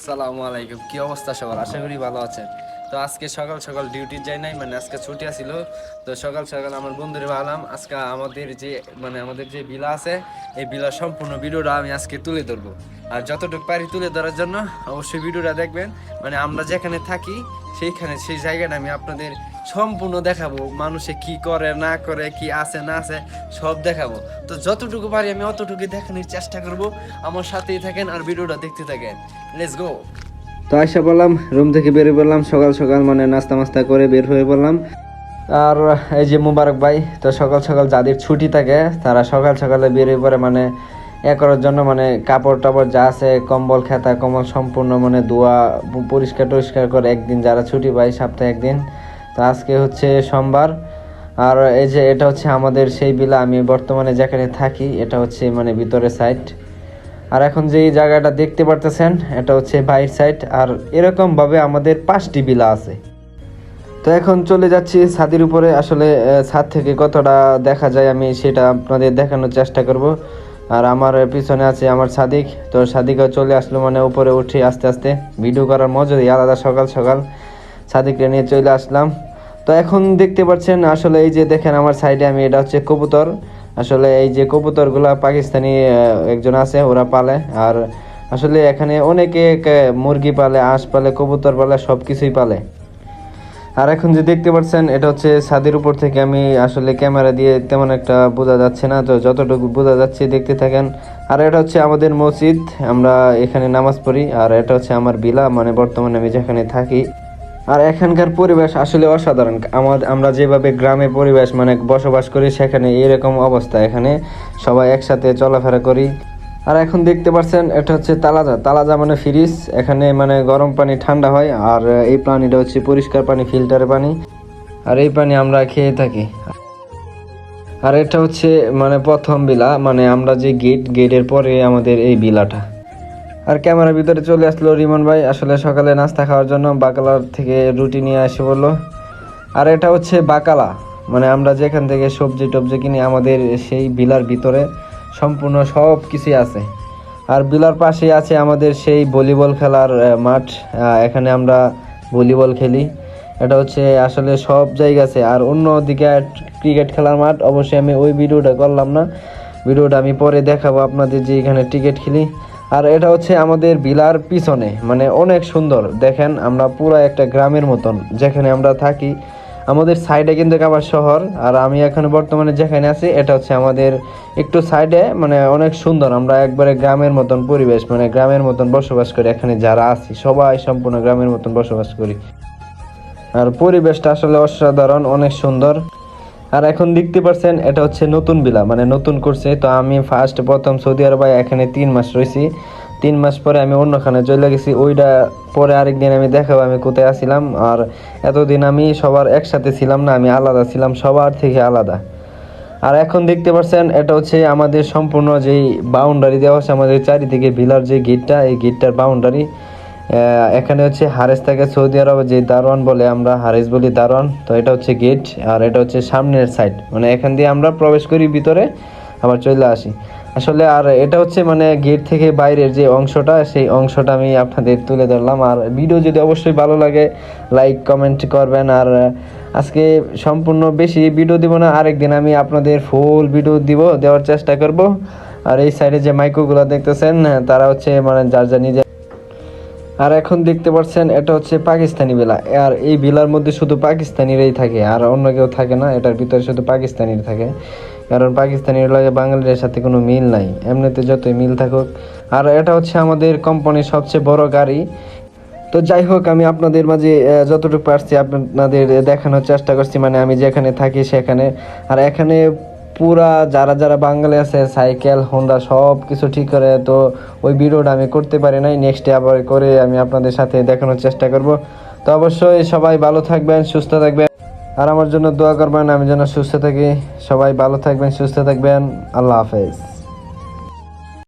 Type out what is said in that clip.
আসসালামু আলাইকুম। কি অবস্থা সবার? আশা করি ভালো আছেন। তো আজকে সকাল সকাল ডিউটি যাই নাই মানে আজকে ছুটি আসিল তো সকাল সকাল আমার বন্ধুরে ভাবলাম, আজকে আমাদের যে মানে আমাদের যে বিলা আছে, এই বিলা সম্পূর্ণ ভিডিওটা আমি আজকে তুলে ধরবো। আর যতটুকু পারি তুলে ধরার জন্য অবশ্যই ভিডিওটা দেখবেন। মানে আমরা যেখানে থাকি, সেইখানে সেই জায়গাটা আমি আপনাদের সম্পূর্ণ দেখাবো মানুষে কি করে, না করে, কি আছে, না আছে, সব দেখাবো। তো যতটুকু পারি আমি অতটুকু দেখানোর চেষ্টা করব। আমার সাথেই থাকেন আর ভিডিওটা দেখতে থাকেন। লেটস গো তো আশা বললাম, রুম থেকে বেরিয়ে পড়লাম সকাল সকাল মানে নাস্তা মাস্তা করে বের হয়ে পড়লাম আর এই যে মুবারক ভাই, তো সকাল সকাল যাদের ছুটি থাকে, তারা সকাল সকালে বেরিয়ে পড়ে মানে এ করার জন্য মানে কাপড় টাপড় যা আছে, কম্বল, খেতা, কম্বল সম্পূর্ণ মানে ধোয়া, পরিষ্কার টরিষ্কার করে একদিন যারা ছুটি পায়, সপ্তাহে একদিন। তো আজকে হচ্ছে সোমবার। আর এই যে এটা হচ্ছে আমাদের সেই বিলা, আমি বর্তমানে যেখানে থাকি, এটা হচ্ছে মানে ভিতরের সাইড আর এখন যে জায়গাটা দেখতে পারতেছেন, এটা হচ্ছে বাইর সাইড আর এরকমভাবে আমাদের পাঁচটি বিলা আছে। তো এখন চলে যাচ্ছি ছাদের উপরে, আসলে ছাদ থেকে কতটা দেখা যায় আমি সেটা আপনাদের দেখানোর চেষ্টা করব। আর আমার পিছনে আছে আমার সাদিক, তো সাদিকও চলে আসলো মানে উপরে উঠে আস্তে আস্তে। ভিডিও করার মজাই আলাদা, সকাল সকাল। সাদিককে নিয়ে চলে আসলাম। তো এখন দেখতে পাচ্ছেন আসলে এই যে দেখেন আমার সাইডে আমি, এটা হচ্ছে কবুতর। আসলে এই যে কবুতরগুলা পাকিস্তানি একজন আছে, ওরা পালে। আর আসলে এখানে অনেকে মুরগি পালে হাঁস পালে, কবুতর পালে সব কিছুই পালে। আর এখন যে দেখতে পাচ্ছেন, এটা হচ্ছে ছাদের উপর থেকে আমি আসলে ক্যামেরা দিয়ে তেমন একটা বোঝা যাচ্ছে না। তো যতটুকু বোঝা যাচ্ছে, দেখতে থাকেন। আর এটা হচ্ছে আমাদের মসজিদ, আমরা এখানে নামাজ পড়ি। আর এটা হচ্ছে আমার বিলা মানে বর্তমানে আমি যেখানে থাকি। আর এখানকার পরিবেশ আসলে অসাধারণ। আমাদের আমরা যেভাবে গ্রামে পরিবেশ মানে বসবাস করি, সেখানে এরকম অবস্থা। এখানে সবাই একসাথে চলাফেরা করি। আর এখন দেখতে পাচ্ছেন এটা হচ্ছে তালাজা। তালাজা মানে ফ্রিজ। এখানে মানে গরম পানি, ঠান্ডা হয়। আর এই পানিটা হচ্ছে পরিষ্কার পানি, ফিল্টারের পানি। আর এই পানি আমরা খেয়ে থাকি। আর এটা হচ্ছে মানে প্রথম বিলা। মানে আমরা যে গেট গেটের পরে আমাদের এই বিলাটা। আর ক্যামেরার ভিতরে চলে আসলো রিমন ভাই, আসলে সকালে নাস্তা খাওয়ার জন্য বাকালার থেকে রুটি নিয়ে এসে বলল। আর এটা হচ্ছে বাকালা মানে আমরা যেখান থেকে সবজি টবজি কিনি, আমাদের সেই বিলার ভিতরে সম্পূর্ণ সব কিছুই আছে। আর বিলার পাশে আছে আমাদের সেই ভলিবল খেলার মাঠ এখানে আমরা ভলিবল খেলি। এটা হচ্ছে আসলে সব জায়গা আছে। আর অন্য দিকে ক্রিকেট খেলার মাঠ, অবশ্যই আমি ওই ভিডিওটা করলাম না। ভিডিওটা আমি পরে দেখাবো আপনাদের যে এখানে টিকিট খেলি। আর এটা হচ্ছে আমাদের বিলার পিছনে মানে অনেক সুন্দর। দেখেন, আমরা পুরো একটা গ্রামের মতন, যেখানে আমরা থাকি। আমাদের সাইডে কিন্তু আবার শহর, আর আমি এখন বর্তমানে যেখানে আছি, এটা হচ্ছে আমাদের একটু সাইডে মানে অনেক সুন্দর। আমরা একবারে গ্রামের মতন পরিবেশ মানে গ্রামের মতন বসবাস করি। এখানে যারা আছি, সবাই সম্পূর্ণ গ্রামের মতন বসবাস করি। আর পরিবেশটা আসলে অসাধারণ, অনেক সুন্দর। আর এখন দেখতে পারছেন, এটা হচ্ছে নতুন বিলা মানে নতুন করছে। তো আমি ফার্স্ট প্রথম সৌদি আরবে এখানে তিন মাস রয়েছি। তিন মাস পরে আমি অন্যখানে চলে গেছি। ওইটা পরে আরেকদিন আমি দেখাবো আমি কোথায় আসছিলাম আর এতদিন আমি সবার একসাথে ছিলাম না, আমি আলাদা ছিলাম, সবার থেকে আলাদা। আর এখন দেখতে পাচ্ছেন এটা হচ্ছে আমাদের সম্পূর্ণ যেই বাউন্ডারি দেওয়া আছে, আমাদের চারিদিকে ভিলার যে গেটটা এই গেটটার বাউন্ডারি এখানে হচ্ছে হারেস থাকে সৌদি আরবে, যে দারোয়ান বলে আমরা হারেস বলি দারোয়ান, তো এটা হচ্ছে গেট আর এটা হচ্ছে সামনের সাইড মানে এখান দিয়ে আমরা প্রবেশ করি, ভিতরে আবার চলে আসি। আসলে আর এটা হচ্ছে মানে গেট থেকে বাইরের যে অংশটা, সেই অংশটা আমি আপনাদের তুলে ধরলাম, আর ভিডিও যদি অবশ্যই ভালো লাগে লাইক কমেন্ট করবেন, আর আজকে সম্পূর্ণ বেশি ভিডিও দিব না, আরেকদিন আমি আপনাদের ফুল ভিডিও দিব, দেওয়ার চেষ্টা করব। আর এই সাইডে যে মাইক্রোগুলো দেখতেছেন, তারা হচ্ছে মানে যার যা নিজে আর এখন দেখতে পাচ্ছেন এটা হচ্ছে পাকিস্তানি বিলা। আর এই বিলার মধ্যে শুধু পাকিস্তানিরাই থাকে, আর অন্য কেউ থাকে না, এটার ভিতরে শুধু পাকিস্তানির থাকে। কারণ পাকিস্তানির লাগে বাঙালিদের সাথে কোনো মিল নাই, এমনিতে যতই মিল থাকুক। আর এটা হচ্ছে আমাদের কোম্পানির সবচেয়ে বড় গাড়ি। তো যাই হোক, আমি আপনাদের মাঝে যতটুকু পারছি আপনাদের দেখানোর চেষ্টা করছি মানে আমি যেখানে থাকি সেখানে। আর এখানে পুরা যারা যারা বাঙালি আছে, সাইকেল হোন্ডা সব কিছু ঠিক করে, তো ওই ভিডিওটা আমি করতে পারি নাই। নেক্সট আবার করে আমি আপনাদের সাথে দেখানোর চেষ্টা করব। তো অবশ্যই সবাই ভালো থাকবেন, সুস্থ থাকবেন। আর আমার জন্য দোয়া করবেন, আমি যেন সুস্থ থাকি। সবাই ভালো থাকবেন, সুস্থ থাকবেন। আল্লাহ হাফেজ।